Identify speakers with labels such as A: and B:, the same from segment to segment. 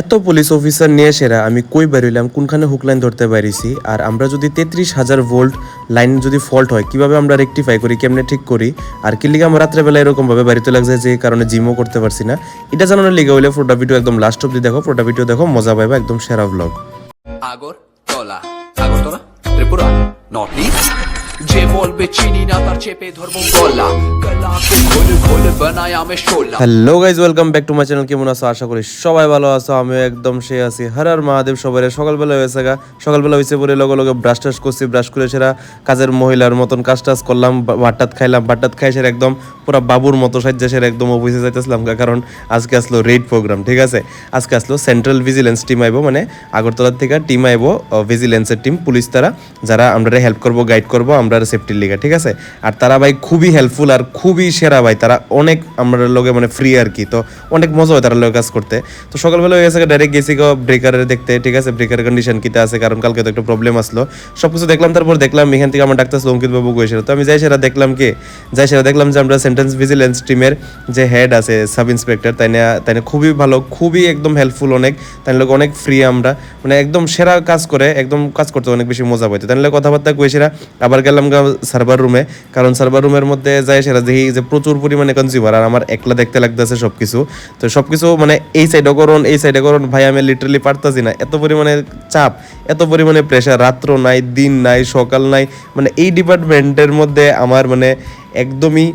A: এত police officer নিয়ে সেরা আমি কই বেরোইলাম কোনখানে হুক লাইন ধরতে পারিছি? আর আমরা যদি তেত্রিশ হাজার ভোল্ট লাইন যদি ফল্ট হয়, কীভাবে আমরা রেকটিফাই করি, কেমনে ঠিক করি? আর কি লিগে আমরা রাত্রেবেলা এরকম ভাবে বাড়িতে লাগছে যে কারণে জিমও করতে পারছি না। এটা জানানোর লিগে হইলে ফোটা ভিডিও একদম লাস্ট অব্দি দেখো। ফোটা ভিডিও দেখো, মজা পাইবা একদম সেরা blog
B: Agartala. Agartala? Tripura? North east?
A: Hello guys welcome back to my channel, কেমন আছো? আশা করি সবাই ভালো আছো। আমিও একদম সে আছি। হর হর মহাদেব সবাই সকালবেলা হয়েছে গা। সকালবেলা হয়েছে পরে লগে লগে ব্রাশ টাশ করছি ব্রাশ করে সেরা কাজের মহিলার মতন কাজ টাজ করলাম ভাতটাত খাইলাম। ভাতটাত খাই সেরা একদম পুরা বাবুর মতো সাজ্জা সেরা একদম অফিসে যাইতেছিলাম গা। কারণ আজকে আসলো রেড প্রোগ্রাম ঠিক আছে? আজকে আসলো সেন্ট্রাল ভিজিলেন্স টিম আইবো মানে আগরতলার থেকে টিম আইবো ভিজিলেন্সের টিম পুলিশ তারা। যারা আমরা হেল্প করব গাইড করব আমরা সেফটির লিগে, ঠিক আছে? আর তারা ভাই খুবই হেল্পফুল আর খুবই সেরা ভাই। তারা অনেক আমরা লগে মানে ফ্রি আর কি, তো অনেক মজা হয় তারা লগে কাজ করতে। তো সকালবেলা হয়ে গেছে ডাইরেক্ট গেছি গো ব্রেকারের দেখতে, ঠিক আছে? ব্রেকারের কন্ডিশন কিতে আছে, কারণ কালকে তো একটা প্রবলেম আসলো। সব কিছু দেখলাম, তারপর দেখলাম এখান থেকে আমার ডাক্তার অঙ্কিত বাবু গেছিল তো আমি যাই সেটা দেখলাম কি? যাই সেটা দেখলাম যে আমরা সেন্টেন্স ভিজিলেন্স টিমের যে হেড আছে সাব ইন্সপেক্টর তাই না তাই না খুবই ভালো, খুবই একদম হেল্পফুল অনেক। তাই লোক অনেক ফ্রি আমরা। মানে একদম সেরা কাজ করে, একদম কাজ করতে অনেক বেশি মজা পাইতো। তাই লোক কথাবার্তা সেরা আবার গেলাম সার্ভার রুমে কারণ সার্ভার রুমের মধ্যে যাই সেটা দেখি যে প্রচুর পরিমাণে কনজিউমার আর আমার একলা দেখতে লাগতেছে সব কিছু তো সব কিছু মানে এই সাইডে করুন, এই সাইডে করুন, ভাই আমি লিটারালি পারতাছি না। এত পরিমাণে চাপ, এত পরিমাণে প্রেশার রাত্র নাই, দিন নাই, সকাল নাই মানে এই ডিপার্টমেন্টের মধ্যে আমার মানে একদমই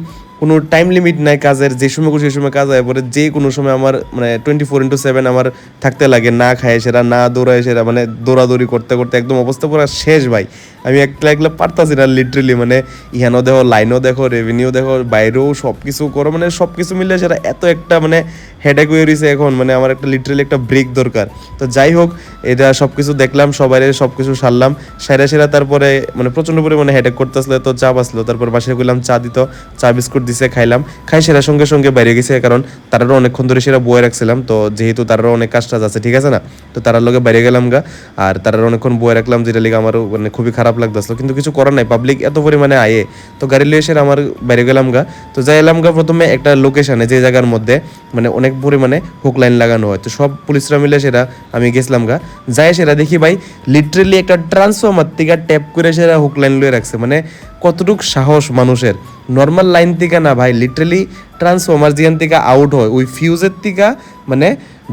A: কোনো টাইম লিমিট নাই কাজের, যে সময় খুশি সেই সময় কাজ হয়, পরে যে কোনো সময় আমার মানে টোয়েন্টি ফোর ইন্টু সেভেন আমার থাকতে লাগে, না খায় সেরা, না দৌড়ায় সেরা মানে দৌড়াদৌড়ি করতে করতে একদম অবস্থা পুরো শেষ ভাই। আমি একলা একলা পারতাছি না লিটারেলি মানে ইহানও দেখো, লাইনও দেখো রেভিনিউ দেখো, বাইরেও সব কিছু করো মানে সব কিছু মিলে সেটা এত একটা মানে হেডেক হয়ে রয়েছে এখন মানে আমার একটা লিটারেলি একটা ব্রেক দরকার। তো যাই হোক, এটা সব কিছু দেখলাম, সবাই সব কিছু সারলাম, সেরা সেরা, তারপরে মানে প্রচণ্ড পরিমাণে হেডেক করতে আসলে তো চা বাসলো তারপর বাসায় গেলাম, চা দিত, চা বিস্কুট দিছে, খাইলাম। খাই সেরা সঙ্গে সঙ্গে বাইরে গেছে, কারণ তারারও অনেকক্ষণ ধরে সেরা বয়ে রাখছিলাম। তো যেহেতু তারারও অনেক কাজ টাজ আছে, ঠিক আছে না? তো তারার লগে বাইরে গেলাম গা, আর তারার অনেকক্ষণ বয়ে রাখলাম, যেটা লিগে আমারও মানে খুবই খারাপ লাগতেছিল। কিন্তু কিছু করার নাই পাবলিক এত পরিমাণে আয়ে। তো গাড়ি লিয়ে সেরা আমার বাইরে গেলাম গা। তো যাই এলাম গা প্রথমে একটা লোকেশানে যে জায়গার মধ্যে। মানে অনেক পরিমাণে হুক লাইন লাগানো হয়। তো সব পুলিশরা মিলে সেটা আমি গেছিলাম গা। যাই সেটা দেখি ভাই লিটারেলি একটা ট্রান্সফর্মার থেকে ট্যাপ করে সেটা হুক লাইন লয়ে রাখছে। মানে কতটুক সাহস মানুষের। নর্মাল লাইন থেকে না ভাই লিটারেলি ট্রান্সফর্মার যেখান থেকে আউট হয়, ওই ফিউজের থেকে মানে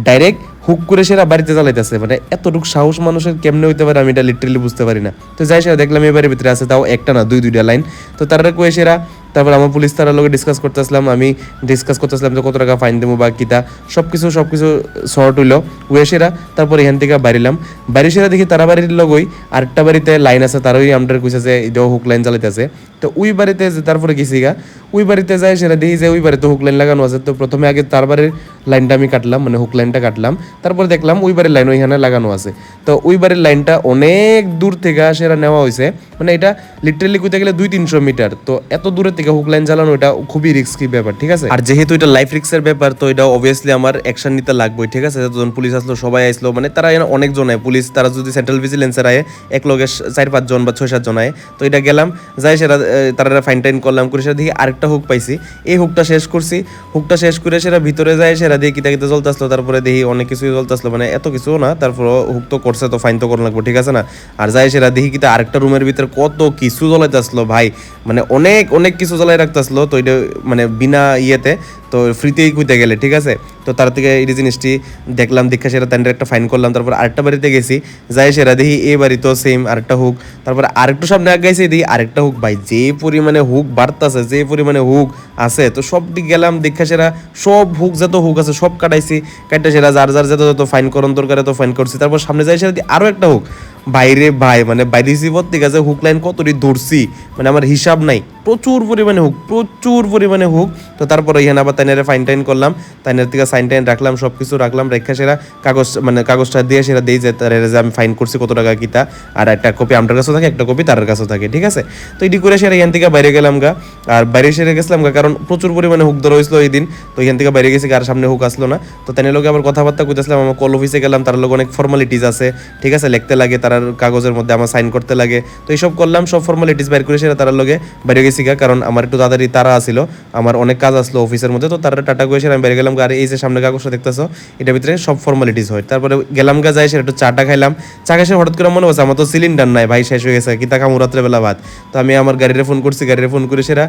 A: ডাইরেক্ট হুক করে সেরা বাড়িতে চালাইতেছে মানে এতটুকু সাহস মানুষের কেমনে হইতে পারে আমি এটা লিটারেলি বুঝতে পারি না। তো যাই সেরা দেখলাম এবারে ভিতরে আছে, তাও একটা না দুই দুইটা লাইন তো তারা কয়ে সেরা তারপর আমার পুলিশ তারা লোকে ডিসকাস করতেছিলাম আমি ডিসকাস করতেছিলাম যে কত টাকা ফাইন দেবো বা কিতা। সব কিছু সব কিছু শর্ট হইল। ওয়ে সেরা, তারপর এখান থেকে বাড়িলাম। বাড়ি সেরা দেখি তারা বাড়ির লগই আরেকটা বাড়িতে লাইন আছে তারই আমাদের কইছে যে এটাও হুক লাইন চালাইতেছে তো ওই বাড়িতে যে, তারপরে গেছি গা। ওই বাড়িতে যাই সেটা দেখি যে ওই বাড়িতে হুক লাইন লাগানো আছে। তো প্রথমে আগে তার বাড়ির লাইনটা আমি কাটলাম মানে হুক লাইনটা কাটলাম। তারপর দেখলাম ওই বাড়ির লাইন ওইখানে লাগানো আছে। তো ওই বাড়ির লাইনটা অনেক দূর থেকে সেটা নেওয়া হয়েছে মানে এটা লিটারেলি কইতে গেলে দুই তিনশো মিটার তো এত দূরের থেকে হুক লাইন চালানো এটা খুবই রিস্কি ব্যাপার, ঠিক আছে? আর যেহেতু এটা লাইফ রিস্কের ব্যাপার, তো এটা অবভিয়াসলি আমার অ্যাকশন নিতে লাগবেই, ঠিক আছে? যখন পুলিশ আসলো, সবাই আসলো মানে তারা এখানে অনেকজন আয়। পুলিশ তারা যদি সেন্ট্রাল ভিজিলেন্সের আয়, এক লোকের চার পাঁচজন বা ছয় সাতজন আয়। তো এটা গেলাম, যাই সেটা তারা ফাইন টাইন করলাম, করে সেটা দেখি আরেকটা হুক পাইছি। এই হুকটা শেষ করছি। হুকটা শেষ করে সেটা ভিতরে যায় সেটা দিয়ে কিতা কিতা চলতে আসলো, তারপরে দেখি অনেক কিছুই চলতে আসলো মানে এত কিছু না তারপর হুক তো করছে, তো ফাইন তো করা লাগবে, ঠিক আছে না? আর যাই সেটা দেখি কিতা আরেকটা রুমের ভিতরে কত কিছু জ্বলাইতে আসলো ভাই। মানে অনেক অনেক কিছু জ্বলাই রাখতে আসলো তো এটা মানে বিনা ইয়েতে, তো ফ্রিতেই কুইতে গেলে, ঠিক আছে? তো তার থেকে এই জিনিসটি দেখলাম দীক্ষা সেরা তাদের একটা ফাইন করলাম, তারপর আরেকটা বাড়িতে গেছি, যাই সেরা দেখি এই বাড়িতেও সেম আরেকটা হুক তারপর আরেকটু সামনে আগে গেছি দেখি আরেকটা হুক ভাই যে পরিমাণে হুক বাড়তাছে, যে পরিমাণে হুক আছে, তো সব দিক গেলাম দীক্ষা সেরা সব হুক যত হুক আছে, সব কাটাইছি কাটা সেরা যার যার যত যত ফাইন করন দরকার তো ফাইন করছি, তারপর সামনে যাই সেরা আরও একটা হুক বাইরে ভাই মানে বাইরে সিবর ঠিক আছে হুক লাইন কতটি ধরছি মানে আমার হিসাব নাই। প্রচুর পরিমাণে হুক, প্রচুর পরিমাণে হুক। তো তারপর এখানে আবার তাইনারে ফাইন টাইন করলাম। তাইনের থেকে সাইন টাইন রাখলাম সব কিছু রাখলাম, রেখা সেরা কাগজ মানে কাগজটা দিয়ে সেটা দিই যে তার যে আমি ফাইন করছি কত টাকা কিতা, আর একটা কপি আমার কাছেও থাকে, একটা কপি তার কাছেও থাকে, ঠিক আছে? তো এটি করে সেরা এখান থেকে বাইরে গেলাম গা। আর বাইরে সেরে গেছিলাম গা কারণ প্রচুর পরিমাণে হুক ধরা হয়েছিল এই দিন। তো এখান থেকে বাইরে গেছি আর সামনে হুক আসলো না। তো তাই লোকে আবার কথাবার্তা কইতেছিলাম, আমার কল অফিসে গেলাম, তার লোক অনেক ফর্মালিটিস আছে, ঠিক আছে? লিখতে লাগে, তার কাগজের মধ্যে আমার সাইন করতে লাগে। তো এইসব করলাম, সব ফর্মালিটিস বাইর করে সেটা তার লগে বাইরে গেছি গা, কারণ আমার একটু তাড়াতাড়ি তারা আসিল আমার অনেক কাজ আসলো অফিসের মধ্যে তো তারা টাটা করে আমি বেরিয়ে গেলাম গাড়ি এই যে সামনে কাগজ দেখতেছো এটার ভিতরে সব ফর্মালিটিস হয়। তারপরে গেলাম গা যাই একটু চাটা খাইলাম চা খাইছে হঠাৎ করে মনে হচ্ছে আমার তো সিলিন্ডার নাই ভাই শেষ হয়ে গেছে কি তা রাত্রেবেলা ভাত। তো আমি আমার গাড়িরে ফোন করছি গাড়িরে ফোন করে সেটা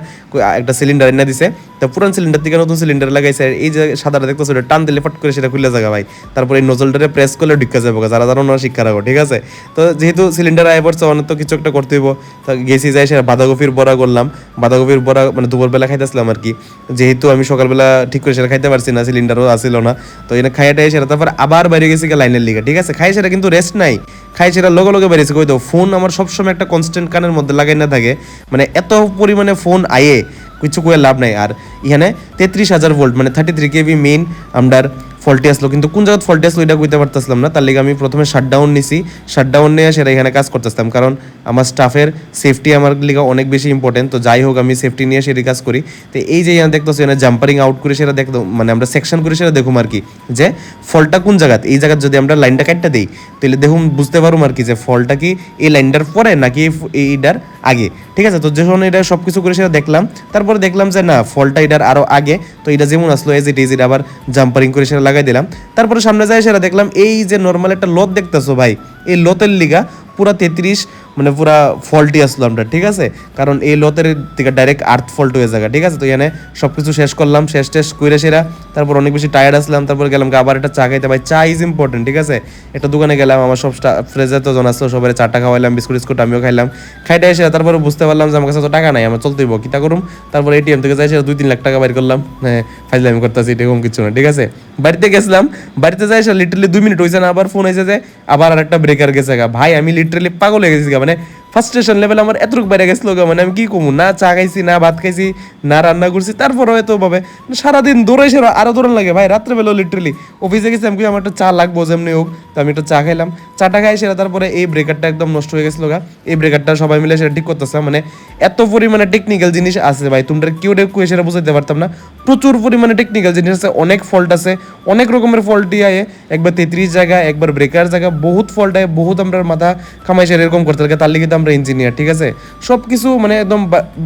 A: একটা সিলিন্ডার এনে দিছে তো পুরান সিলিন্ডার থেকে নতুন সিলিন্ডার লাগাইছে, এই যে সাদাটা দেখতেছো, এটা টান দিলে ফট করে সেটা খুলে জায়গা ভাই। তারপরে এই নজলটারে প্রেস করলে ঢুকা যাবে যারা যারা ওনারা শিক্ষা রাখো ঠিক আছে? তো যেহেতু সিলিন্ডার আয় পড়ছে, অনেক তো কিছু একটা করতে হইব। তো গেছি যাই, সেটা বাঁধাকপির বড়া করলাম। বাঁধাকপির বড়া মানে দুপুরবেলা খাইতেছিলাম আর কি। যেহেতু আমি সকালবেলা ঠিক করে সেটা খাইতে পারছি না সিলিন্ডারও আসিল না। তো এনে খাইয়াটাই সেটা তারপর আবার বাইরে গেছি লাইনের লিগে, ঠিক আছে? খাই সেটা কিন্তু রেস্ট নাই। খাই সেটা লগে লগে বেরিয়েছে, কই তো ফোন আমার সবসময় একটা কনস্ট্যান্ট কানের মধ্যে লাগাই না থাকে। মানে এত পরিমাণে ফোন আয়ে কিছু করে লাভ নাই। আর এখানে তেত্রিশ হাজার ভোল্ট মানে থার্টি থ্রি কেবি মেইন আমরার ফল্টি আসলো। কিন্তু কোন জায়গায় ফল্টি আসলো এটা কইতে পারতেছিলাম না। তার লিগে আমি প্রথমে শাটডাউন নিছি। শাটডাউন নিয়ে সেটা এখানে কাজ করতেছিলাম। কারণ আমার স্টাফের সেফটি আমার লিগে অনেক বেশি ইম্পর্টেন্ট তো যাই হোক, আমি সেফটি নিয়ে সেটি কাজ করি। তো এই যে এখানে দেখতেছি এখানে জাম্পারিং আউট করে সেটা দেখতো মানে আমরা সেকশন করে সেটা দেখুম আর কি। যে ফলটা কোন জায়গাতে? এই জায়গায় যদি আমরা লাইনটা কাটটা দিই, তাহলে দেখুন বুঝতে পারুম আর কি যে ফলটা কি এই লাইনটার পরে নাকি এই এইটার আগে। ঠিক আছে? তো যখন এটা সব কিছু করে সেটা দেখলাম, তারপরে দেখলাম যে না, ফলটা এটার আরও আগে, তো এটা যেমন আসলো এজ ইট ইজ এটা আবার জাম্পারিং করে সেটা লাগাই দিলাম। তারপরে সামনে যাই সেটা দেখলাম, এই যে নর্মাল একটা লত দেখতেছো ভাই, এই লতের লিগা পুরা তেত্রিশ মানে পুরা ফল্টই আসলো আমরা, ঠিক আছে? কারণ এই লতের থেকে ডাইরেক্ট আর্থ ফল্ট হয়ে যাবে ঠিক আছে? তো এখানে সব কিছু শেষ করলাম, শেষ টেস করে সেরা। তারপর অনেক বেশি টায়ার্ড আসলাম, তারপর গেলাম আবার একটা চা খাইতে। ভাই, চা ইজ ইম্পর্টেন্ট ঠিক আছে? একটা দোকানে গেলাম, আমার সব ফ্রেজে তো জন আসলো, সবাই চাটা খাওয়াইলাম, বিস্কুট বিস্কুট আমিও খাইলাম। খাইতে এসে তারপর বুঝতে পারলাম যে আমার কাছে তো টাকা নাই, আমার চলতেই কি তা করুম? তারপর এটিএম থেকে যাই সেটা দুই তিন লাখ টাকা বাইর করলাম। হ্যাঁ ফাইজলামি করতেছি এরকম কিছু না, ঠিক আছে? বাড়িতে গেছিলাম, বাড়িতে যাই সে লিটারলি দুই মিনিট হয়েছে না, আবার ফোন যে আবার আর একটা ব্রেকার গেছে ভাই, আমি লিটারলি পাগল হয়ে গেছি গা, ফার্স্টেশন লেভেল আমার এতটুকু বেড়ে গেছিল মানে আমি কি কমু? না চা খাইছি, না ভাত খাইছি, না রান্না করছি, তারপরও এত ভাবে। সারাদিন দৌড়াই সেরা আরও দৌড়ান লাগে। ভাই, রাত্রেবেলা লিটারলি অফিসে গেছি, আমি আমার একটা চা লাগবো যেমনি হোক, তো আমি একটা চা খাইলাম। চাটা খাই সেটা তারপরে এই ব্রেকারটা একদম নষ্ট হয়ে গেছিল গা। এই ব্রেকারটা সবাই মিলে সেটা ঠিক করতেছে মানে এত পরিমাণে টেকনিক্যাল জিনিস আছে ভাই, তোমরা কেউ কেউ সেটা বুঝাইতে পারতাম না। প্রচুর পরিমাণে টেকনিক্যাল জিনিস আছে, অনেক ফল্ট আছে, অনেক রকমের ফল্টই আয়ে। একবার তেত্রিশ জায়গা একবার ব্রেকার জায়গা বহুত ফল্ট আয়, বহুত আমরা মাথা খামাই সেটা এরকম করতে লাগে, তার লিগে আমরা ইঞ্জিনিয়ার ঠিক আছে? সব কিছু মানে একদম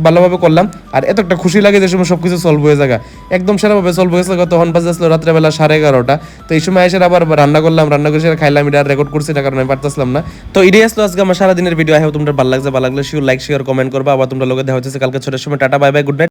A: ভালোভাবে করলাম। আর এত একটা খুশি লাগে যে সময় সব কিছু সলভ হয়ে যাগা। একদম সেরাভাবে সলভ হয়েছিল তখন বাজে আসলো রাত্রেবেলা সাড়ে এগারোটা। তো এই সময় এসে আবার রান্না করলাম, রান্না করে সেটা খাইলাম, এটা রেকর্ড করছি না, কারণ আমি পারতেছিলাম না। তো এটাই আসলো আজকে আমার সারাদিনের ভিডিও আহ তোমার ভালো লাগছে, ভালো লাগলে শিওর লাইক শেয়ার কমেন্ট করবা। আবার তোমরা লোকে দেখা হচ্ছে, কালকে ছোটের সময়, tata bye bye good night